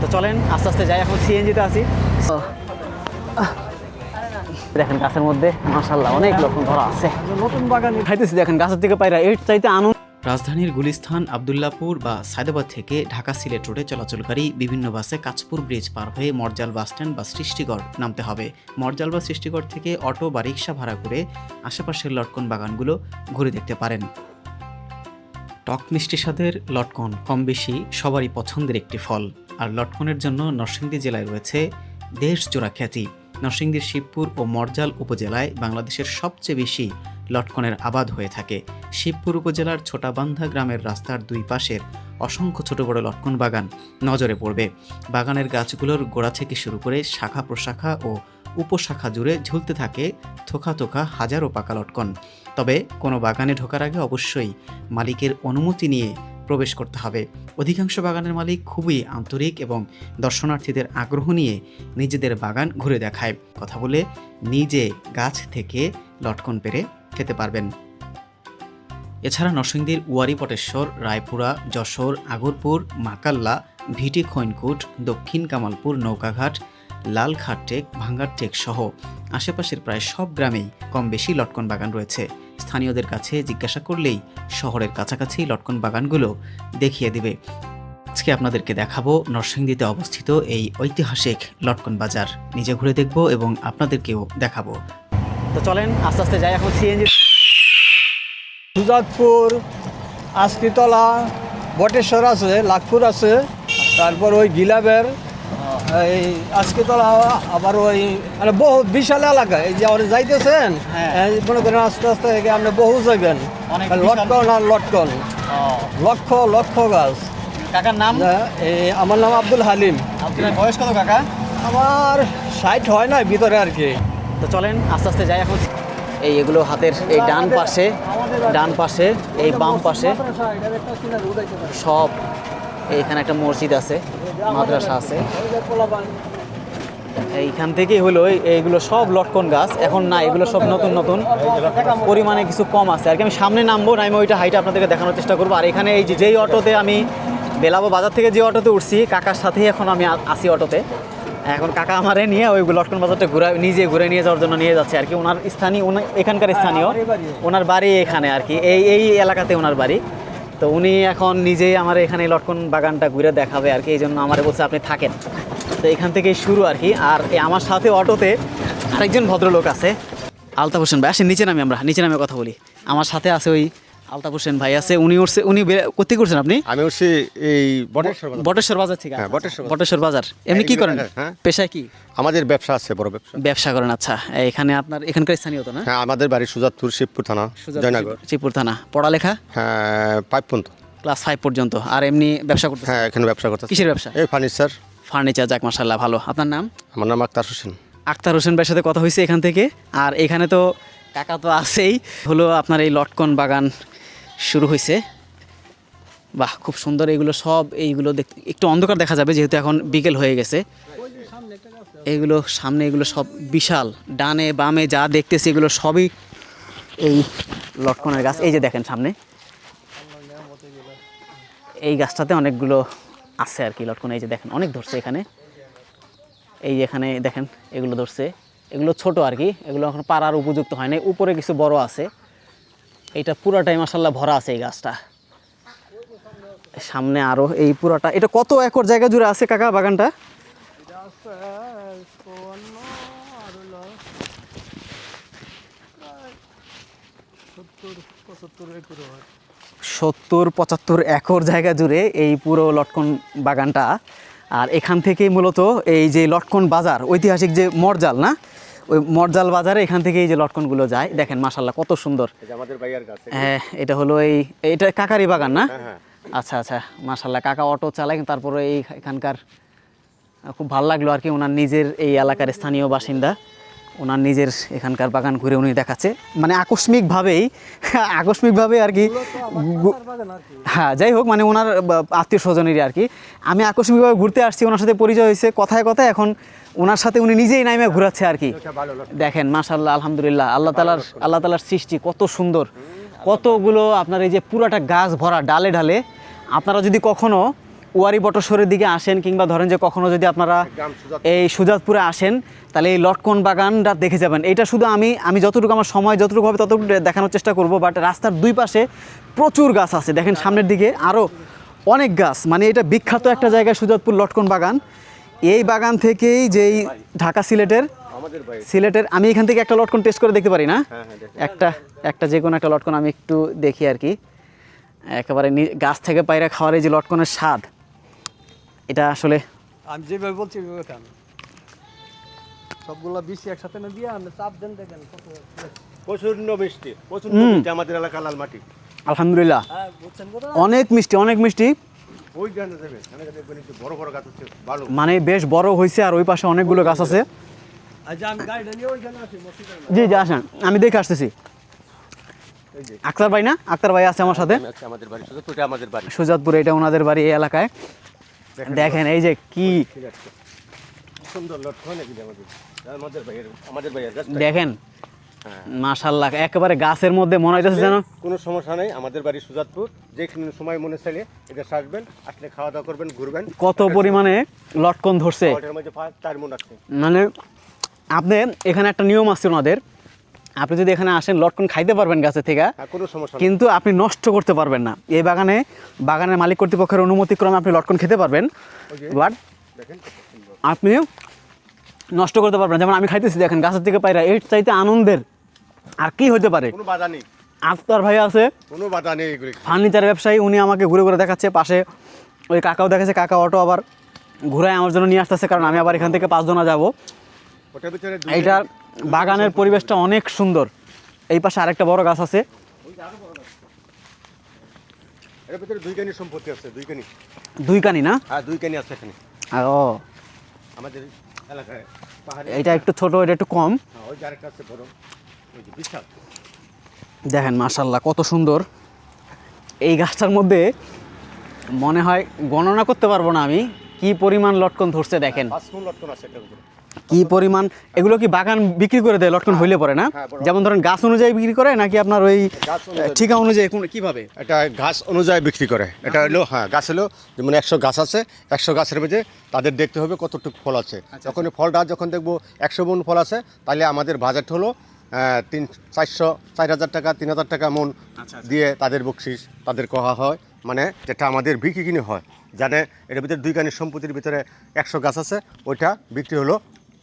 তো চলেন আস্তে আস্তে যাই এখন সিএনজিতে আহ, দেখেন গাছের মধ্যে মাশাল্লাহ অনেক লক্ষণ ধরা আছে। নতুন বাগান খাইতেছি দেখেন গাছের থেকে পায়রা এর চাইতে আনন্দ রাজধানীর গুলিস্তান আবদুল্লাপুর বা সায়দাবাদ থেকে ঢাকা সিলেট রোডে চলাচলকারী বিভিন্ন বাসে কাঁচপুর ব্রিজ পার হয়ে মরজাল বাসস্ট্যান্ড বা সৃষ্টিগড় নামতে হবে। মরজাল বা সৃষ্টিগড় থেকে অটো বা রিক্সা ভাড়া করে আশেপাশের লটকন বাগানগুলো ঘুরে দেখতে পারেন। টক মিষ্টি স্বাদের লটকন কম বেশি সবারই পছন্দের একটি ফল। আর লটকনের জন্য নরসিংদী জেলায় রয়েছে দেশজোড়া খ্যাতি। নরসিংদীর শিবপুর ও মরজাল উপজেলায় বাংলাদেশের সবচেয়ে বেশি লটকনের আবাদ হয়ে থাকে। শিবপুর উপজেলার ছোটাবান্ধা গ্রামের রাস্তার দুই পাশের অসংখ্য ছোট বড় লটকন বাগান নজরে পড়বে। বাগানের গাছগুলোর গোড়া থেকে শুরু করে শাখা প্রশাখা ও উপশাখা জুড়ে ঝুলতে থাকে থোকা থোকা হাজারো পাকা লটকন। তবে কোনো বাগানে ঢোকার আগে অবশ্যই মালিকের অনুমতি নিয়ে প্রবেশ করতে হবে। অধিকাংশ বাগানের মালিক খুবই আন্তরিক এবং দর্শনার্থীদের আগ্রহ নিয়ে নিজেদের বাগান ঘুরে দেখায়। কথা বলে নিজে গাছ থেকে লটকন পেরে খেতে পারবেন। এছাড়া নরসিংদীর ওয়ারি পটেশ্বর, রায়পুরা, যশোর, আগরপুর, মাকাল্লা, ভিটি খৈনকুট, দক্ষিণ কামালপুর, নৌকাঘাট, লালখাটটেক, ভাঙ্গারটেক সহ আশেপাশের প্রায় সব গ্রামেই কম বেশি লটকন বাগান রয়েছে। স্থানীয়দের কাছে জিজ্ঞাসা করলেই শহরের কাছাকাছি লটকন বাগানগুলো দেখিয়ে দিবে। আজকে আপনাদেরকে দেখাবো নরসিংদীতে অবস্থিত এই ঐতিহাসিক লটকন বাজার। নিজে ঘুরে দেখব এবং আপনাদেরকেও দেখাবো। তো চলেন, আস্তে আস্তে যাই এখন সিএনজি সুজাতপুর আজকিতলা বটেশ্বর আছে, লাখপুর আছে, তারপর ওই গিলাবের এই আজকিতলা আবার ওই মানে বহু বিশাল এলাকা এই যে আপনি যাইতেছেন হ্যাঁ। মনে করেন আস্তে আস্তে আপনি বহু যাইবেন। লটকন আর লটকন। লক্ষ লক্ষ গাছ। কাকার নাম? এই আমার নাম আব্দুল হালিম। আপনার বয়স কত কাকা? আমার সাইট হয় না ভিতরে আর কি। তো চলেন আস্তে আস্তে যাই এখন। এই এগুলো হাতের এই ডান পাশে ডান পাশে এই বাম পাশে। সব এইখানে একটা মসজিদ আছে, মাদ্রাসা আছে। এইখান থেকেই হলো এইগুলো সব লটকন গাছ। এখন না, এগুলো সব নতুন নতুন। পরিমাণে কিছু কম আছে। আর কি আমি সামনে নামবো না, আমি ওইটা হাইটা আপনাদেরকে দেখানোর চেষ্টা করব। আর এখানে এই যেই অটোতে আমি বেলাবো, বাজার থেকে যে অটোতে উঠছি, কাকার সাথেই এখন আমি আসি অটোতে। এখন কাকা আমারে নিয়ে ওই লটকন বাজারটা ঘুরে নিজে ঘুরে নিয়ে যাওয়ার জন্য নিয়ে যাচ্ছে। আর কি ওনার স্থানীয় এখানকার স্থানীয়। ওনার বাড়ি এখানে আর কি। এই এই এলাকাতে ওনার বাড়ি। তো উনি এখন নিজেই আমার এখানে লটকন বাগানটা ঘুরে দেখাবে আর কি, এই জন্য আমার বলছে আপনি থাকেন। তো এখান থেকেই শুরু আর কি, আর আমার সাথে অটোতে আরেকজন ভদ্রলোক আছে। আলতা হোসেন ভাই, আসেন, নিচে নামি আমরা, নিচে নামে কথা বলি। আমার সাথে আছে ওই আলতাফ হোসেন ভাই আছে উনি উঠছে উনি কোথায় করছেন আপনি? আমি হচ্ছে এই বটেশ্বর বাজার। বটেশ্বর বাজার থেকে হ্যাঁ, বটেশ্বর বটেশ্বর বাজার। এমনি কি করেন? হ্যাঁ। পেশায় কি? আমাদের ব্যবসা আছে বড় ব্যবসা। ব্যবসা করেন আচ্ছা। এখানে আপনার এখানকার স্থানীয় তো না? হ্যাঁ আমাদের বাড়ি সুজাতপুর শিবপুর থানা জয়নগর। শ্রীপুর থানা। পড়ালেখা? হ্যাঁ পাইপ পর্যন্ত। ক্লাস ফাইভ পর্যন্ত। আর এমনি ব্যবসা করতে হ্যাঁ এখানে ব্যবসা করতে কিসের ব্যবসা? এই ফার্নিচার। ফার্নিচার যাক মাসাল্লাহ ভালো। আপনার নাম? আমার নাম আক্তার হোসেন। আক্তার হোসেন ভাইয়ের সাথে কথা হয়েছে এখান থেকে। আর এখানে তো কাকা তো আছেই। হলো আপনার এই লটকন বাগান শুরু হয়েছে। বাহ, খুব সুন্দর এইগুলো সব, এইগুলো দেখতে একটু অন্ধকার দেখা যাবে যেহেতু এখন বিকেল হয়ে গেছে। এইগুলো সামনে, এগুলো সব বিশাল, ডানে, বামে যা দেখতেছি এগুলো সবই এই লটকনের গাছ। এই যে দেখেন সামনে, এই গাছটাতে অনেকগুলো আছে আর কি লটকন। এই যে দেখেন, অনেক ধরছে এখানে। এই যে এখানে দেখেন, এগুলো ধরছে। এগুলো ছোট আর কি, এগুলো এখন পাড়ার উপযুক্ত হয় না উপরে কিছু বড় আছে। এইটা পুরাটাই মাসাল্লাহ ভরা আছে এই গাছটা। সামনে আরও এই পুরাটা। এটা কত একর জায়গা জুড়ে আছে কাকা বাগানটা? সত্তর, পঁচাত্তর একর জায়গা জুড়ে এই পুরো লটকন বাগানটা। আর এখান থেকেই মূলত এই যে লটকন বাজার, ঐতিহাসিক যে মরজাল, না? ওই মরজাল বাজারে এখান থেকে এই যে লটকনগুলো যায় দেখেন মাসাল্লাহ কত সুন্দর। আমাদের ভাইয়ার গাছ হ্যাঁ এটা হলো এই এটা কাকারি বাগান না? হ্যাঁ। আচ্ছা আচ্ছা মাসাল্লাহ কাকা অটো চালায় তারপরে এই এখানকার খুব ভালো লাগল আর কি ওনার নিজের এই এলাকার স্থানীয় বাসিন্দা। ওনার নিজের এখানকার বাগান ঘুরে উনি দেখাচ্ছে। মানে আকস্মিকভাবেই আকস্মিকভাবে আর কি হ্যাঁ যাই হোক মানে ওনার আত্মীয় স্বজনেরই আর কি। আমি আকস্মিকভাবে ঘুরতে আসছি ওনার সাথে পরিচয় হয়েছে কথায় কথায় এখন ওনার সাথে উনি নিজেই নাইমে ঘুরাচ্ছে আর কি। দেখেন মাশাল্লাহ আলহামদুলিল্লাহ আল্লাহ তালার আল্লাহ তালার সৃষ্টি কত সুন্দর। কতগুলো আপনার এই যে পুরাটা গাছ ভরা ডালে ডালে আপনারা যদি কখনো ওয়ারি বটসরের দিকে আসেন কিংবা ধরেন যে কখনো যদি আপনারা এই সুজাতপুরে আসেন তাহলে এই লটকন বাগানটা দেখে যাবেন। এটা শুধু আমি আমি যতটুকু আমার সময় যতটুকু হবে ততটুকু দেখানোর চেষ্টা করব বাট রাস্তার দুই পাশে প্রচুর গাছ আছে। দেখেন সামনের দিকে আরও অনেক গাছ মানে এটা বিখ্যাত একটা জায়গায় সুজাতপুর লটকন বাগান। এই বাগান থেকেই যেই ঢাকা সিলেটের সিলেটের আমি এখান থেকে একটা লটকন টেস্ট করে দেখতে পারি না? হ্যাঁ হ্যাঁ। একটা একটা যে কোনো একটা লটকন আমি একটু দেখি আর কি। একেবারে গাছ থেকে পায়রা খাওয়ার এই যে লটকনের স্বাদ। এটা আসলে আমি যেভাবে বলছি ওইভাবে খান। সবগুলা বেশি একসাথে না দিয়ে আমরা চাপ দেন দেখেন কত প্রচণ্ড মিষ্টি প্রচণ্ড মিষ্টি আমাদের এলাকা লাল মাটি। আলহামদুলিল্লাহ। হ্যাঁ বুঝছেন কথা অনেক মিষ্টি অনেক মিষ্টি। ওই গানে দেবে এখানে দেখবেন একটু বড় বড় গাছ হচ্ছে ভালো। মানে বেশ বড় হয়েছে আর ওই পাশে অনেকগুলো গাছ আছে। জি জি আসেন। আমি দেখে আসতেছি। আক্তার ভাই না? আক্তার ভাই আছে আমার সাথে। আমাদের বাড়ি। সুজাতপুরে এটা ওনাদের বাড়ি এই এলাকায়। দেখেন এই যে কি সুন্দর লটকন আমাদের? আমাদের ভাইয়ের আমাদের ভাইয়ের দেখেন হ্যাঁ। মাশাল্লাহ একেবারে গাছের মধ্যে মনে হইতেছে যেন। কোনো সমস্যা নেই আমাদের বাড়ি সুজাতপুর যেখানে সময় মনে চাইলে এটা আসবেন আসলে খাওয়া দাওয়া করবেন ঘুরবেন। কত পরিমাণে লটকন ধরছে? মানে আপনি এখানে একটা নিয়ম আছে ওনাদের আপনি যদি এখানে আসেন লটকন খাইতে পারবেন গাছে থেকে। হ্যাঁ কোনো সমস্যা কিন্তু আপনি নষ্ট করতে পারবেন না। এই বাগানে বাগানের মালিক কর্তৃপক্ষের অনুমতিক্রমে আপনি লটকন খেতে পারবেন। বাট আপনি নষ্ট করতে পারবেন যেমন আমি খাইতেছি দেখেন গাছের থেকে পাইরা এর চাইতে আনন্দের আর কি হতে পারে? কোনো বাধা নেই। আক্তার ভাই আছে। কোনো বাধা নেই ফার্নিচার ব্যবসায়ী উনি আমাকে ঘুরে ঘুরে দেখাচ্ছে পাশে। ওই কাকাও দেখাচ্ছে কাকা অটো আবার ঘুরায় আমার জন্য নিয়ে আসতেছে কারণ আমি আবার এখান থেকে পাঁচজনা যাব। এইটার বাগানের পরিবেশটা অনেক সুন্দর। এই পাশে আরেকটা বড় গাছ আছে। দুই কানি সম্পত্তি আছে দুই কানি। দুই কানি না? হ্যাঁ দুই কানি আছে এখানে। ও। আমাদের এলাকায় পাহাড়ে একটু ছোট এটা একটু কম। হ্যাঁ দেখেন মাশাল্লাহ কত সুন্দর। এই গাছটার মধ্যে মনে হয় গণনা করতে পারব না আমি। কি পরিমাণ লটকন ধরছে দেখেন। লটকন আছে কি পরিমাণ এগুলো কি বাগান বিক্রি করে দেয়? লটকন হইলে পরে না? হ্যাঁ, যেমন ধরেন গাছ অনুযায়ী বিক্রি করে নাকি আপনার ওই ঠিকা অনুযায়ী কোন- কীভাবে? এটা ঘাস অনুযায়ী বিক্রি করে। এটা হলো হ্যাঁ গাছ হলো যেমন একশো গাছ আছে একশো গাছের মধ্যে তাদের দেখতে হবে কতটুকু ফল আছে। যখন ফলটা যখন দেখব একশো মন ফল আছে তাহলে আমাদের বাজেট হলো তিন চারশো চার হাজার টাকা তিন হাজার টাকা মন দিয়ে তাদের বকশিস তাদের কহা হয় মানে যেটা আমাদের বিক্রি কিনে হয়। জানে এটার ভিতরে দুই কানির সম্পত্তির ভিতরে একশো গাছ আছে ওইটা বিক্রি হলো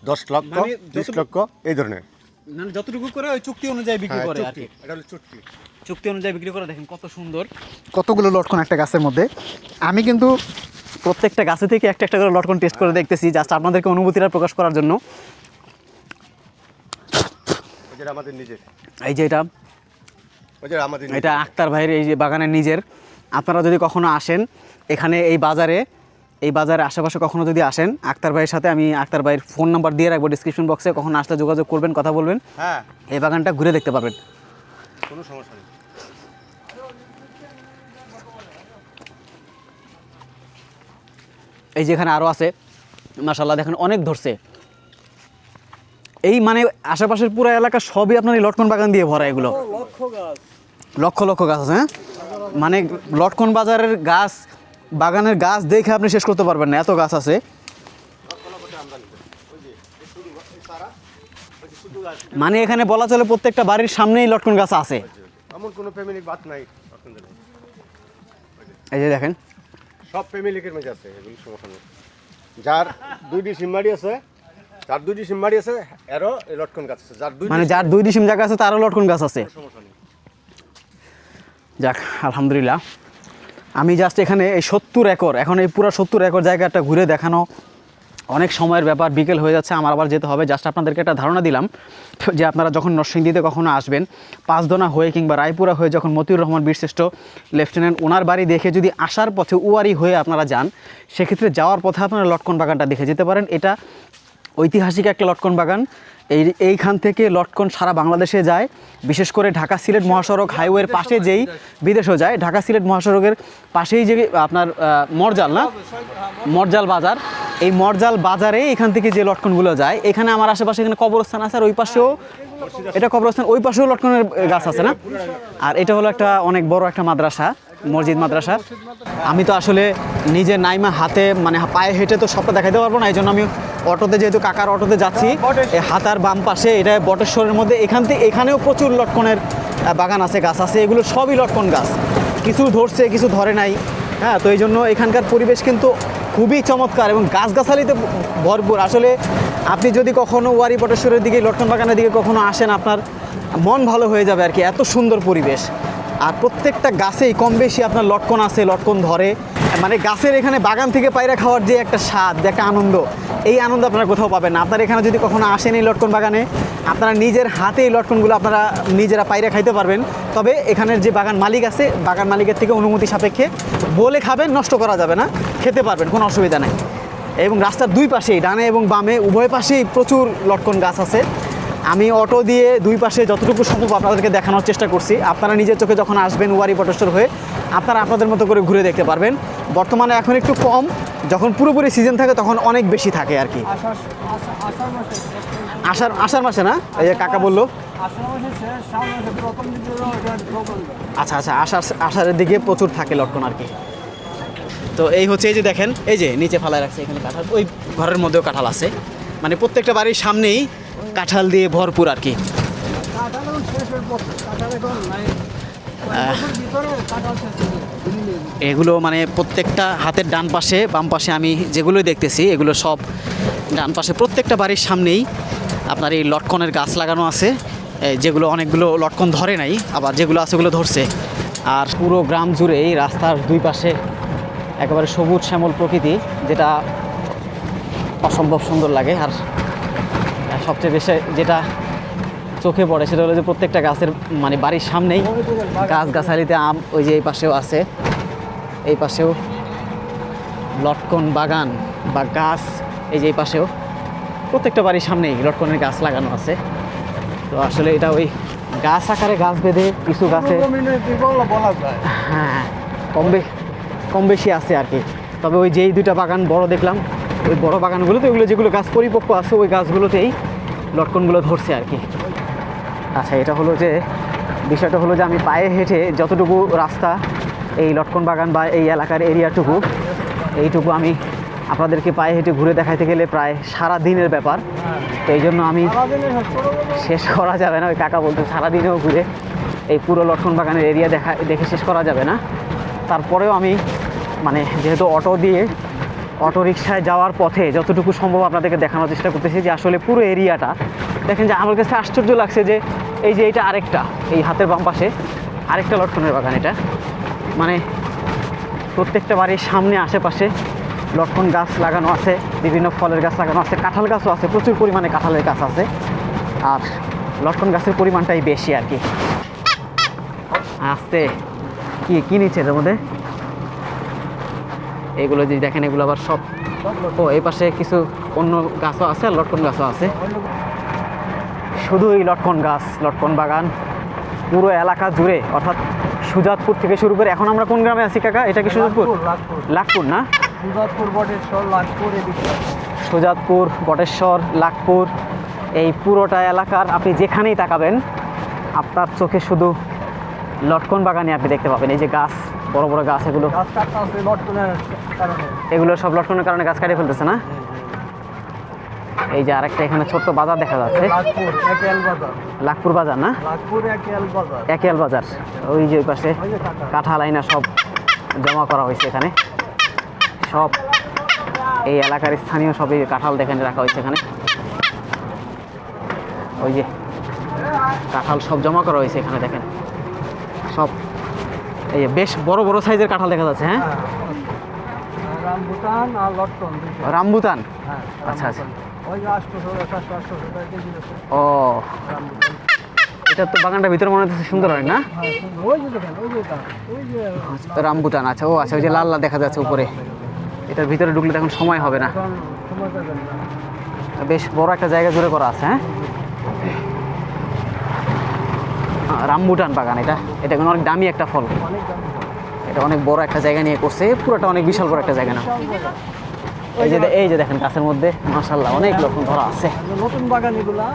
দশ লক্ষ মানে বিশ লক্ষ এই ধরনের। মানে যতটুকু করে ওই চুক্তি অনুযায়ী বিক্রি হ্যাঁ, করে আর চুক্তি। কি। এটা হলো চুক্তি। চুক্তি অনুযায়ী বিক্রি করে দেখেন কত সুন্দর। কতগুলো লটকন একটা গাছের মধ্যে। আমি কিন্তু প্রত্যেকটা গাছে থেকে একটা একটা করে লটকন টেস্ট করে দেখতেছি জাস্ট আপনাদেরকে অনুভূতিটা প্রকাশ করার জন্য। ওই যেটা আমাদের নিজের। এই যে এটা। ওই যে আমাদের এটা আক্তার ভাইয়ের এই যে বাগানের নিজের। আপনারা যদি কখনো আসেন এখানে এই বাজারে এই বাজারে আশেপাশে কখনো যদি আসেন আক্তার ভাইয়ের সাথে আমি আক্তার ভাইয়ের ফোন নাম্বার দিয়ে রাখব ডিসক্রিপশন বক্সে কখনো আসলে যোগাযোগ করবেন কথা বলবেন। হ্যাঁ। এই বাগানটা ঘুরে দেখতে পারবেন কোনো সমস্যা নেই। এই যেখানে আরও আছে মাসাল্লাহ দেখেন অনেক ধরছে। এই মানে আশেপাশের পুরো এলাকা সবই আপনার এই লটকন বাগান দিয়ে ভরা এগুলো। লক্ষ লক্ষ গাছ আছে হ্যাঁ? মানে লটকন বাজারের গাছ বাগানের গাছ দেখে আপনি শেষ করতে পারবেন না এত গাছ আছে। মানে এখানে বলা চলে প্রত্যেকটা বাড়ির সামনেই লটকন গাছ আছে। এমন কোনো ফ্যামিলির বাদ নাই এই যে দেখেন। সব ফ্যামিলিকের মধ্যে আছে এগুলি সমস্যা নেই। যার দুইটি সিমবাড়ি আছে যার দুইটি সিমবাড়ি আছে এরও এই লটকন গাছ আছে। যার দুই মানে যার দুই ডিসিম জায়গা আছে তারও লটকন গাছ আছে। যাক আলহামদুলিল্লাহ। আমি জাস্ট এখানে এই সত্তর একর, এখন এই পুরো সত্তর একর জায়গাটা ঘুরে দেখানো অনেক সময়ের ব্যাপার, বিকেল হয়ে যাচ্ছে, আমার আবার যেতে হবে। জাস্ট আপনাদেরকে একটা ধারণা দিলাম, যে আপনারা যখন নরসিংদীতে কখনো আসবেন, পাঁচদোনা হয়ে কিংবা রায়পুরা হয়ে যখন মতিউর রহমান বীরশ্রেষ্ঠ লেফটেন্যান্ট, ওনার বাড়ি দেখে যদি আসার পথে উয়ারি হয়ে আপনারা যান, সেক্ষেত্রে যাওয়ার পথে আপনারা লটকন বাগানটা দেখে যেতে পারেন। এটা ঐতিহাসিক একটা লটকন বাগান। এই, এইখান থেকে লটকন সারা বাংলাদেশে যায়। বিশেষ করে ঢাকা সিলেট মহাসড়ক হাইওয়ের পাশে যেই বিদেশেও যায়, ঢাকা সিলেট মহাসড়কের পাশেই যে আপনার মরজাল না? মরজাল বাজার। এই মরজাল বাজারে এখান থেকে যে লটকনগুলো যায়, এখানে আমার আশেপাশে এখানে কবরস্থান আছে, আর ওই পাশেও এটা কবরস্থান, ওই পাশেও লটকনের গাছ আছে না? আর এটা হলো একটা অনেক বড় একটা মাদ্রাসা। মসজিদ মাদ্রাসা। আমি তো আসলে নিজে নাইমা হাতে মানে পায়ে হেঁটে তো সবটা দেখাতে পারব না, এই জন্য আমি অটোতে যেহেতু কাকার অটোতে যাচ্ছি, এই হাতার বাম পাশে, এটা বটেশ্বরের মধ্যে, এখান থেকে এখানেও প্রচুর লটকনের বাগান আছে, গাছ আছে, এগুলো সবই লটকন গাছ। কিছু ধরছে, কিছু ধরে নাই হ্যাঁ তো এই জন্য এখানকার পরিবেশ কিন্তু খুবই চমৎকার এবং গাছগাছালিতে ভরপুর। আসলে আপনি যদি কখনো ওয়ারি বটেশ্বরের দিকে, লটকন বাগানের দিকে কখনো আসেন, আপনার মন ভালো হয়ে যাবে আর কি, এত সুন্দর পরিবেশ। আর প্রত্যেকটা গাছেই কম বেশি আপনার লটকন আছে, লটকন ধরে। মানে গাছের এখানে বাগান থেকে পায়রা খাওয়ার যে একটা স্বাদ, যে একটা আনন্দ, এই আনন্দ আপনারা কোথাও পাবেন না। আপনারা এখানে যদি কখনো আসেন এই লটকন বাগানে, আপনারা নিজের হাতে এই লটকনগুলো আপনারা নিজেরা পায়রা খাইতে পারবেন। তবে এখানের যে বাগান মালিক আছে, বাগান মালিকের থেকে অনুমতি সাপেক্ষে বলে খাবেন, নষ্ট করা যাবে না, খেতে পারবেন, কোনো অসুবিধা নেই। এবং রাস্তার দুই পাশেই, ডানে এবং বামে, উভয় পাশেই প্রচুর লটকন গাছ আছে। আমি অটো দিয়ে দুই পাশে যতটুকু সম্ভব আপনাদেরকে দেখানোর চেষ্টা করছি। আপনারা নিজের চোখে যখন আসবেন ওয়ারি পটেশ্বর হয়ে আপনারা আপনাদের মতো করে ঘুরে দেখতে পারবেন। বর্তমানে এখন একটু কম যখন পুরোপুরি সিজন থাকে তখন অনেক বেশি থাকে আর কি। আষাঢ় আষাঢ়- মাসে না? এই যে কাকা বলল। আচ্ছা আচ্ছা আষাঢ় আষাঢ়ের দিকে প্রচুর থাকে লটকন আর কি। তো এই হচ্ছে এই যে দেখেন এই যে নিচে ফালায় রাখছে এখানে কাঁঠাল ওই ঘরের মধ্যেও কাঁঠাল আছে। মানে প্রত্যেকটা বাড়ির সামনেই কাঁঠাল দিয়ে ভরপুর আর কি। এগুলো মানে প্রত্যেকটা হাতের ডান পাশে বাম পাশে আমি যেগুলো দেখতেছি এগুলো সব ডান পাশে প্রত্যেকটা বাড়ির সামনেই আপনার এই লটকনের গাছ লাগানো আছে। যেগুলো অনেকগুলো লটকন ধরে নাই আবার যেগুলো আছে ওগুলো ধরছে। আর পুরো গ্রাম জুড়ে এই রাস্তার দুই পাশে একেবারে সবুজ শ্যামল প্রকৃতি যেটা অসম্ভব সুন্দর লাগে। আর সবচেয়ে বেশি যেটা চোখে পড়ে সেটা হলো যে প্রত্যেকটা গাছের মানে বাড়ির সামনেই গাছ গাছালিতে আম ওই যে এই পাশেও আছে। এই পাশেও লটকন বাগান বা গাছ এই যে এই পাশেও প্রত্যেকটা বাড়ির সামনেই লটকনের গাছ লাগানো আছে। তো আসলে এটা ওই গাছ আকারে গাছ বেঁধে কিছু গাছে হ্যাঁ কম কম বেশি আছে আর কি। তবে ওই যেই দুইটা বাগান বড় দেখলাম, ওই বড় বাগানগুলোতে ওইগুলো যেগুলো গাছ পরিপক্ক আছে ওই গাছগুলোতেই লটকনগুলো ধরছে আর কি। আচ্ছা এটা হলো যে, বিষয়টা হলো যে আমি পায়ে হেঁটে যতটুকু রাস্তা এই লটকন বাগান বা এই এলাকার এরিয়াটুকু, এইটুকু আমি আপনাদেরকে পায়ে হেঁটে ঘুরে দেখাইতে গেলে প্রায় সারা দিনের ব্যাপার। তো এই জন্য আমি শেষ করা যাবে না, ওই কাকা বলতে সারাদিনেও ঘুরে এই পুরো লটকন বাগানের এরিয়া দেখা, দেখে শেষ করা যাবে না। তারপরেও আমি মানে যেহেতু অটো দিয়ে অটো রিক্সায় যাওয়ার পথে যতটুকু সম্ভব আপনাদেরকে দেখানোর চেষ্টা করতেছি যে আসলে পুরো এরিয়াটা। দেখেন যে আমার কাছে আশ্চর্য লাগছে যে এই যে এটা আরেকটা, এই হাতের বাম পাশে আরেকটা লটকনের বাগান এটা। মানে প্রত্যেকটা বাড়ির সামনে, আশেপাশে লটকন গাছ লাগানো আছে, বিভিন্ন ফলের গাছ লাগানো আছে, কাঁঠাল গাছও আছে, প্রচুর পরিমাণে কাঁঠালের গাছ আছে। আর লটকন গাছের পরিমাণটাই বেশি আর কি। আস্তে, কি কি নিচ্ছে এর মধ্যে? এগুলো যদি দেখেন এগুলো আবার সব ও এই পাশে কিছু অন্য গাছও আছে আর লটকন গাছও আছে। শুধু এই লটকন গাছ লটকন বাগান। পুরো এলাকা জুড়ে অর্থাৎ সুজাতপুর থেকে শুরু করে এখন আমরা কোন গ্রামে আছি কাকা? এটা কি সুজাতপুর? লাখপুর, না? সুজাতপুর বটেশ্বর লাখপুর সুজাতপুর বটেশ্বর লাখপুর এই পুরোটা এলাকার আপনি যেখানেই তাকাবেন আপনার চোখে শুধু লটকন বাগানে আপনি দেখতে পাবেন। এই যে গাছ বড় বড় গাছ এগুলো। এগুলো সব লটকনের কারণে গাছ কাটিয়ে ফেলতেছে না? এই যে আরেকটা এখানে ছোট্ট বাজার দেখা যাচ্ছে। লাখপুর বাজার। না? একেল বাজার। ওই যে ওই পাশে। কাঁঠাল। আইনা সব জমা করা হয়েছে এখানে। সব এই এলাকার স্থানীয় সব এই কাঁঠাল দেখেন রাখা হয়েছে এখানে। ওই যে কাঁঠাল সব জমা করা হয়েছে এখানে দেখেন। সব এই বেশ বড় বড় সাইজের কাঁঠাল দেখা যাচ্ছে হ্যাঁ? আর লটকন রামবুতান হ্যাঁ আচ্ছা, আচ্ছা। ও। এটা তো বাগানটা ভিতরে মনে হচ্ছে সুন্দর হয় না? হ্যাঁ যে রামবুটান আচ্ছা ও আচ্ছা ওই যে লাল লাল দেখা যাচ্ছে উপরে। এটার ভিতরে ঢুকলে তখন সময় হবে না। বেশ বড় একটা জায়গা জুড়ে করা আছে হ্যাঁ? রামবুটান বাগান এটা। এটা কিন্তু অনেক দামি একটা ফল। এটা অনেক বড় একটা জায়গা নিয়ে করছে। পুরোটা অনেক বিশাল বড় একটা জায়গা না। এই যে এই যে দেখেন গাছের মধ্যে মাশাল্লাহ অনেক রকম ধরা আছে। নতুন বাগান এগুলা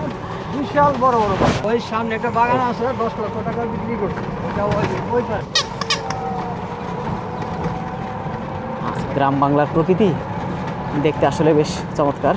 বিশাল বড় বড় ওই সামনে একটা বাগান আছে দশ লক্ষ টাকা বিক্রি করছে। পাশে। গ্রাম বাংলার প্রকৃতি দেখতে আসলে বেশ চমৎকার।